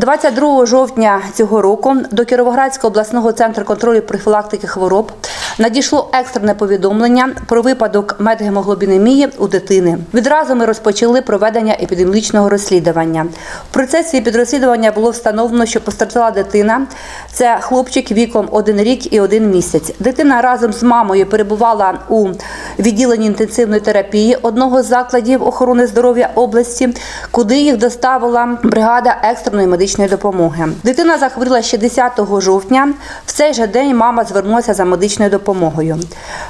22 жовтня цього року до Кіровоградського обласного центру контролю профілактики хвороб надійшло екстрене повідомлення про випадок медгемоглобінемії у дитини. Відразу ми розпочали проведення епідеміологічного розслідування. В процесі підрозслідування було встановлено, що постраждала дитина. Це хлопчик віком 1 рік і 1 місяць. Дитина разом з мамою перебувала у відділенні інтенсивної терапії одного з закладів охорони здоров'я області, куди їх доставила бригада екстреної медичної допомоги. Дитина захворіла ще 10 жовтня. В цей же день мама звернулася за медичною допомогою.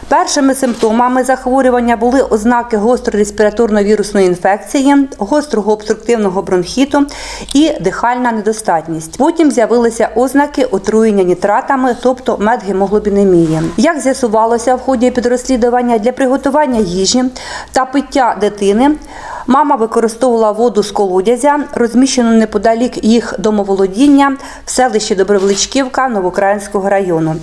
Першими симптомами захворювання були ознаки гострореспіраторної вірусної інфекції, гострого обструктивного бронхіту і дихальна недостатність. Потім з'явилися ознаки отруєння нітратами, тобто медгемоглобінемії. Як з'ясувалося в ході підрозслідування для приготування їжі та пиття дитини. Мама використовувала воду з колодязя, розміщену неподалік їх домоволодіння в селищі Добровеличківка Новоукраїнського району.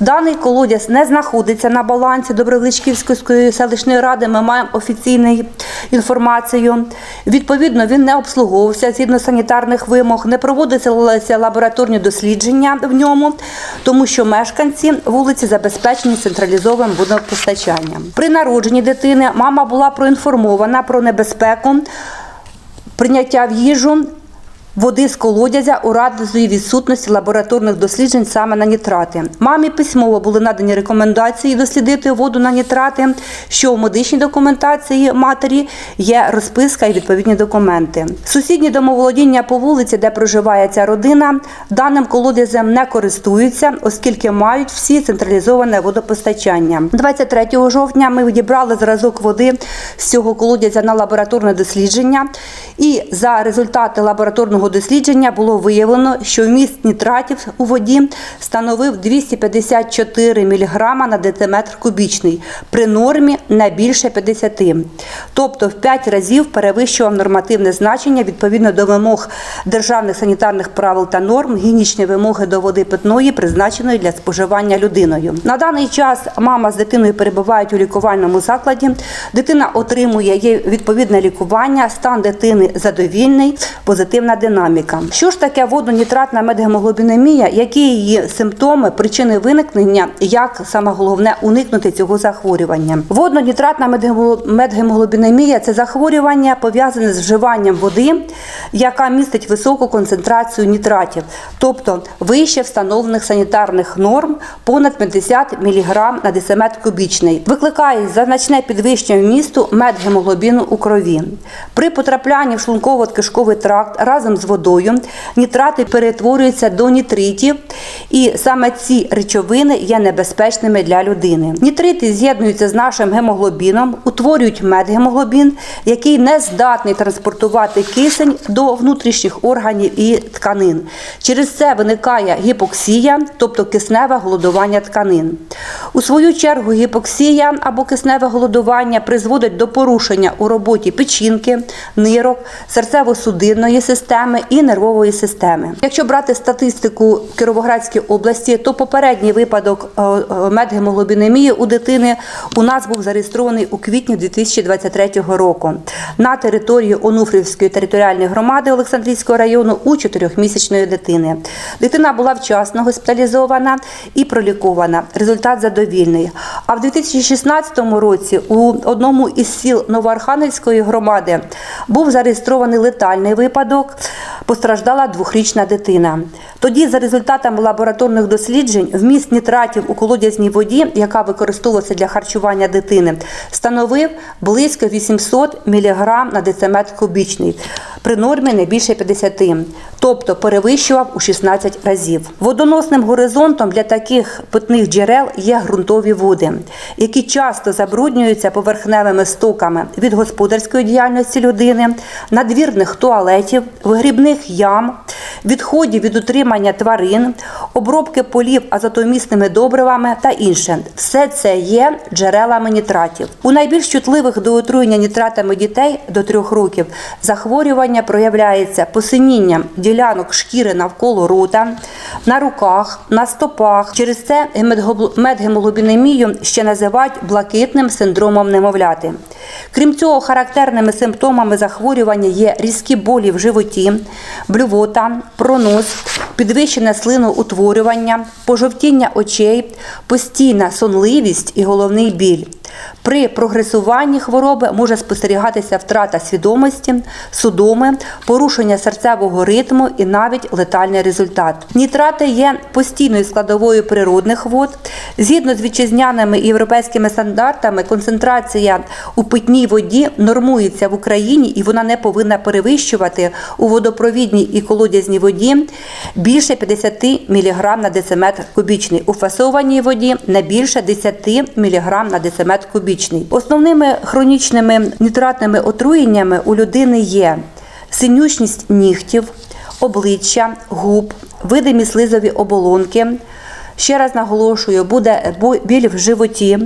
Даний колодязь не знаходиться на балансі Добровеличківської селищної ради. Ми маємо офіційну інформацію. Відповідно, він не обслуговувався згідно санітарних вимог, не проводилися лабораторні дослідження в ньому, тому що мешканці вулиці забезпечені централізованим водопостачанням. При народженні дитини мама була проінформована про небезпеку прийняття в їжу води з колодязя у разі відсутності лабораторних досліджень саме на нітрати. Мамі письмово були надані рекомендації дослідити воду на нітрати, що у медичній документації матері є розписка і відповідні документи. Сусідні домоволодіння по вулиці, де проживає ця родина, даним колодязем не користуються, оскільки мають всі централізоване водопостачання. 23 жовтня ми відібрали зразок води з цього колодязя на лабораторне дослідження, і за результати лабораторного дослідження було виявлено, що вміст нітратів у воді становив 254 мг на дециметр кубічний при нормі не більше 50. Тобто в 5 разів перевищував нормативне значення відповідно до вимог державних санітарних правил та норм, гігієнічні вимоги до води питної, призначеної для споживання людиною. На даний час мама з дитиною перебувають у лікувальному закладі. Дитина отримує відповідне лікування, стан дитини задовільний, позитивна динаміка. Що ж таке водонітратна медгемоглобінемія? Які її симптоми, причини виникнення, як саме головне уникнути цього захворювання? Водонітратна медгемо- медгемоглобінемія це захворювання пов'язане з вживанням води, яка містить високу концентрацію нітратів, тобто вище встановлених санітарних норм понад 50 мг на дециметр кубічний. Викликає значне підвищення вмісту медгемоглобіну у крові. При потраплянні в шлунково-кишковий тракт разом з водою нітрати перетворюються до нітритів, і саме ці речовини є небезпечними для людини. Нітрити з'єднуються з нашим гемоглобіном, утворюють медгемоглобін, який не здатний транспортувати кисень до внутрішніх органів і тканин. Через це виникає гіпоксія, тобто кисневе голодування тканин. У свою чергу гіпоксія або кисневе голодування призводить до порушення у роботі печінки, нирок, серцево-судинної системи і нервової системи. Якщо брати статистику в Кіровоградській області, то попередній випадок е, е, медгемоглобінемії у дитини у нас був зареєстрований у квітні 2023 року на території Онуфрівської територіальної громади Олександрійського району у 4-місячної дитини. Дитина була вчасно госпіталізована і пролікована. Результат задовільний. А в 2016 році у одному із сіл Новоархангельської громади був зареєстрований летальний випадок. Постраждала двохрічна дитина. Тоді, за результатами лабораторних досліджень, вміст нітратів у колодязній воді, яка використовувалася для харчування дитини, становив близько 800 мг на дециметр кубічний при нормі не більше 50, тобто перевищував у 16 разів. Водоносним горизонтом для таких питних джерел є ґрунтові води, які часто забруднюються поверхневими стоками від господарської діяльності людини, надвірних туалетів, вигрібних ям, відходів від утримання тварин, обробки полів азотомісними добривами та інше. Все це є джерелами нітратів. У найбільш чутливих до отруєння нітратами дітей до 3 років захворювання проявляється посинінням ділянок шкіри навколо рота, на руках, на стопах. Через це медгемоглобінемію ще називають блакитним синдромом немовляти. Крім цього, характерними симптомами захворювання є різкі болі в животі, блювота, пронос, підвищене слиноутворювання, пожовтіння очей, постійна сонливість і головний біль. При прогресуванні хвороби може спостерігатися втрата свідомості, судоми, порушення серцевого ритму і навіть летальний результат. Нітрати є постійною складовою природних вод. Згідно з вітчизняними і європейськими стандартами, концентрація у питній воді нормується в Україні і вона не повинна перевищувати у водопровідній і колодязній воді більше 50 мг на дециметр кубічний. У фасованій воді не більше 10 мг на дециметр кубічний. Основними хронічними нітратними отруєннями у людини є синючність нігтів, обличчя, губ, видимі слизові оболонки. Ще раз наголошую, буде біль в животі,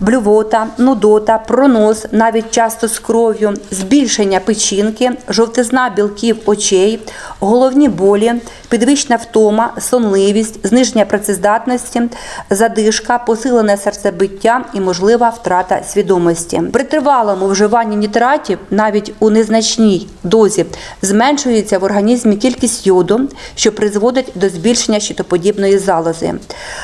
блювота, нудота, пронос, навіть часто з кров'ю, збільшення печінки, жовтизна білків очей, головні болі, підвищена втома, сонливість, зниження працездатності, задишка, посилене серцебиття і можлива втрата свідомості. При тривалому вживанні нітратів, навіть у незначній дозі, зменшується в організмі кількість йоду, що призводить до збільшення щитоподібної залози.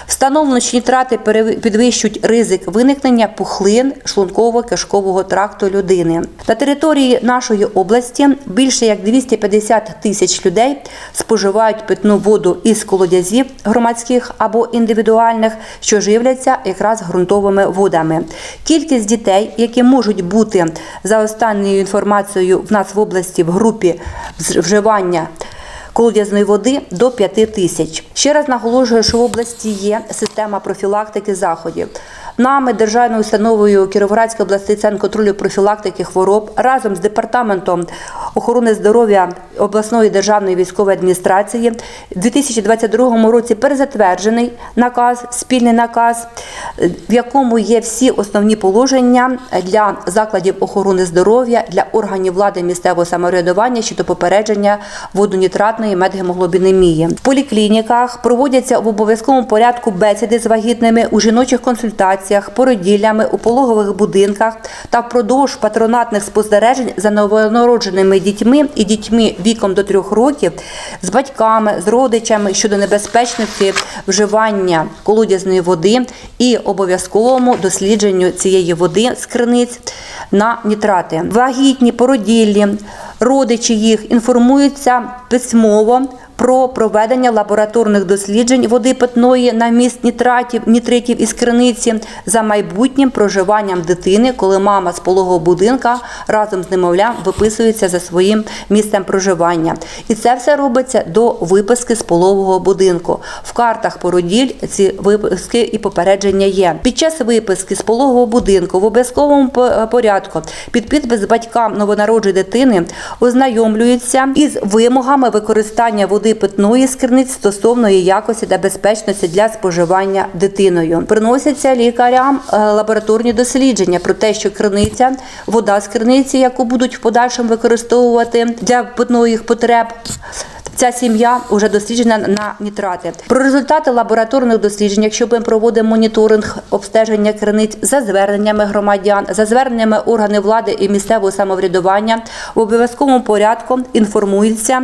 Встановлено, що нітрати підвищують ризик виникнення пухлин шлунково-кишкового тракту людини. На території нашої області більше як 250 тисяч людей споживають питну воду із колодязів громадських або індивідуальних, що живляться якраз ґрунтовими водами. Кількість дітей, які можуть бути за останньою інформацією в нас в області в групі вживання колодязної води до 5 тисяч. Ще раз наголошую, що в області є система профілактики заходів. Нами, державною установою Кіровоградський обласний центр контролю профілактики хвороб разом з департаментом охорони здоров'я обласної державної військової адміністрації в 2022 році перезатверджений наказ, спільний наказ, в якому є всі основні положення для закладів охорони здоров'я, для органів влади місцевого самоврядування щодо попередження водонітратної медгемоглобінемії. В поліклініках проводяться в обов'язковому порядку бесіди з вагітними у жіночих консультаціях, породіллями, у пологових будинках та впродовж патронатних спостережень за новонародженими дітьми і дітьми віком до трьох років з батьками, з родичами щодо небезпечності вживання колодязної води і обов'язковому дослідженню цієї води з криниць на нітрати. Вагітні, породіллі, родичі їх інформуються письмово про проведення лабораторних досліджень води питної на міст нітратів, нітритів із криниці за майбутнім проживанням дитини, коли мама з пологового будинка разом з немовлям виписується за своїм місцем проживання. І це все робиться до виписки з пологового будинку. В картах породіль ці виписки і попередження є. Під час виписки з пологового будинку в обов'язковому порядку під підпис батькам новонародженої дитини ознайомлюються із вимогами використання води питної скриниць криниць стосовно її якості та безпечності для споживання дитиною. Приносяться лікарям е, лабораторні дослідження про те, що криниця, вода з криниці, яку будуть в подальшому використовувати для питної потреб. Ця сім'я вже досліджена на нітрати. Про результати лабораторних досліджень, якщо ми проводимо моніторинг обстеження криниць за зверненнями громадян, за зверненнями органів влади і місцевого самоврядування, в обов'язковому порядку інформується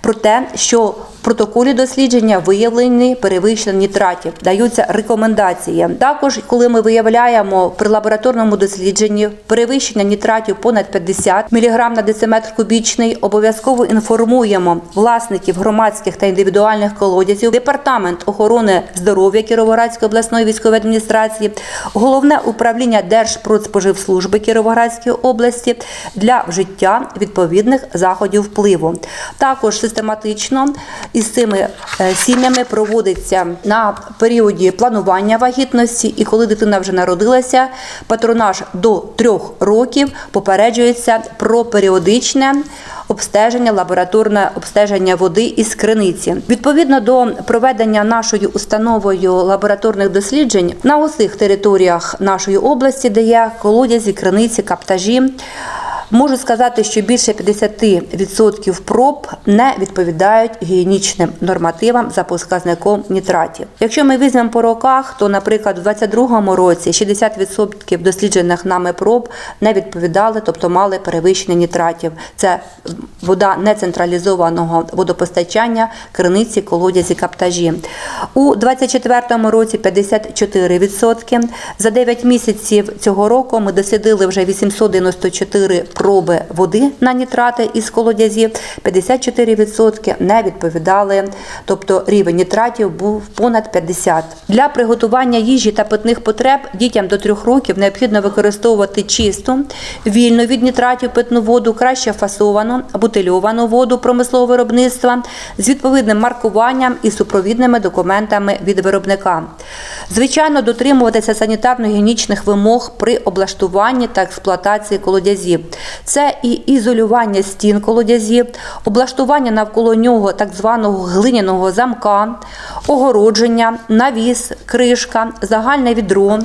про те, що протоколі дослідження виявлені перевищення нітратів, даються рекомендації. Також, коли ми виявляємо при лабораторному дослідженні перевищення нітратів понад 50 мг на дециметр кубічний, обов'язково інформуємо власників громадських та індивідуальних колодязів, департамент охорони здоров'я Кіровоградської обласної військової адміністрації, головне управління Держпродспоживслужби Кіровоградської області для вжиття відповідних заходів впливу. Також систематично із цими е, сім'ями проводиться на періоді планування вагітності, і коли дитина вже народилася, патронаж до трьох років попереджується про періодичне обстеження, лабораторне обстеження води із криниці. Відповідно до проведення нашою установою лабораторних досліджень на усіх територіях нашої області, де є колодязі, криниці, каптажі. Можу сказати, що більше 50% проб не відповідають гігієнічним нормативам за показником нітратів. Якщо ми візьмемо по роках, то, наприклад, у 2022 році 60% досліджених нами проб не відповідали, тобто мали перевищення нітратів. Це вода нецентралізованого водопостачання, криниці, колодязі, каптажі. У 2024 році 54%. За 9 місяців цього року ми дослідили вже 894 проби води на нітрати із колодязів. 54% не відповідали, тобто рівень нітратів був понад 50. Для приготування їжі та питних потреб дітям до 3 років необхідно використовувати чисту, вільну від нітратів питну воду, краще фасовану, бутильовану воду промислового виробництва з відповідним маркуванням і супровідними документами від виробника. Звичайно, дотримуватися санітарно-гігієнічних вимог при облаштуванні та експлуатації колодязів. Це і ізолювання стін колодязів, облаштування навколо нього так званого глиняного замка, огородження, навіс, кришка, загальне відро.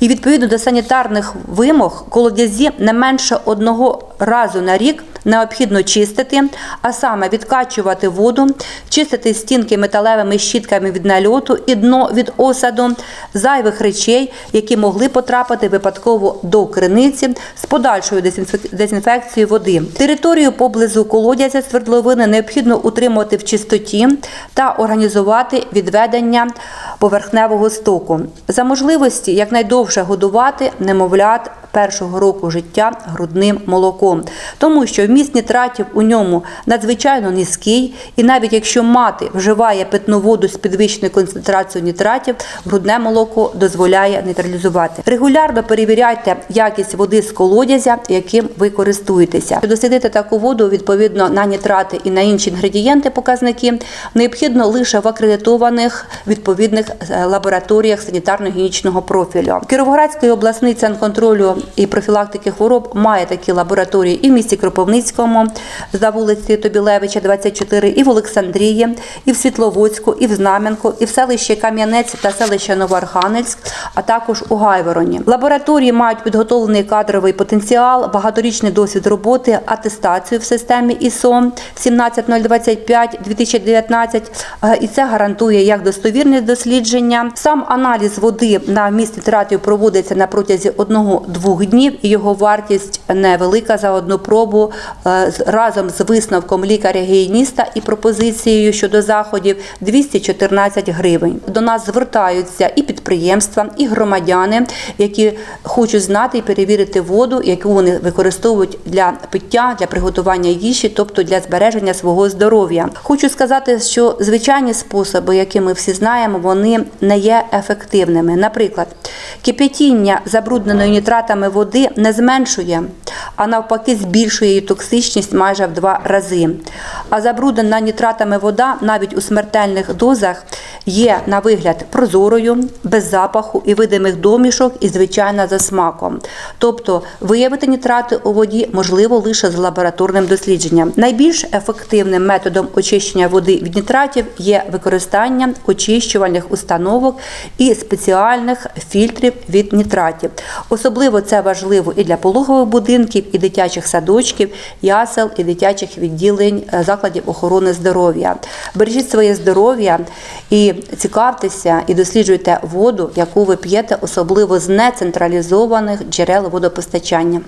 І відповідно до санітарних вимог колодязі не менше одного разу на рік необхідно чистити, а саме відкачувати воду, чистити стінки металевими щітками від нальоту і дно від осаду, зайвих речей, які могли потрапити випадково до криниці з подальшою дезінфекцією води. Територію поблизу колодязя свердловини необхідно утримувати в чистоті та організувати відведення поверхневого стоку. За можливості якнайдовше годувати немовлят першого року життя грудним молоком, тому що вміст нітратів у ньому надзвичайно низький, і навіть якщо мати вживає питну воду з підвищеною концентрацією нітратів, грудне молоко дозволяє нейтралізувати. Регулярно перевіряйте якість води з колодязя, яким ви користуєтеся. Щоб дослідити таку воду відповідно на нітрати і на інші інгредієнти показники, необхідно лише в акредитованих відповідних е, лабораторіях санітарно-гігієнічного профілю. Кіровоградський обласний контролю і профілактики хвороб має такі лабораторії і в місті Кропивницькому за вулиці Тобілевича, 24, і в Олександрії, і в Світловодську, і в Знам'янку, і в селищі Кам'янець та селище Новоархангельськ, а також у Гайвороні. Лабораторії мають підготовлений кадровий потенціал, багаторічний досвід роботи, атестацію в системі ISO 17025-2019, е, і це гарантує як достовірність дослідження. Сам аналіз води на вміст нітратів проводиться на протязі одного-двох днів, і його вартість невелика за одну пробу е, разом з висновком лікаря-гігієніста і пропозицією щодо заходів 214 гривень. До нас звертаються і підприємства, і громадяни, які хочуть знати і перевірити воду, яку вони використовують для пиття, для приготування їжі, тобто для збереження свого здоров'я. Хочу сказати, що звичайні способи, які ми всі знаємо, вони не є ефективними. Наприклад, кип'ятіння забрудненої нітратами води не зменшує, а навпаки збільшує її токсичність майже в два рази. А забруднена нітратами вода навіть у смертельних дозах є на вигляд прозорою, без запаху і видимих домішок і звичайно за смаком. Тобто виявити нітрати у воді можливо лише з лабораторним дослідженням. Найбільш ефективним методом очищення води від нітратів є використання очищувальних установок і спеціальних фільтрів від нітратів. Особливо це важливо і для пологових будинків, і дитячих садочків, ясел, і дитячих відділень е, закладів охорони здоров'я. Бережіть своє здоров'я і цікавтеся і досліджуйте воду, яку ви п'єте, особливо з нецентралізованих джерел водопостачання.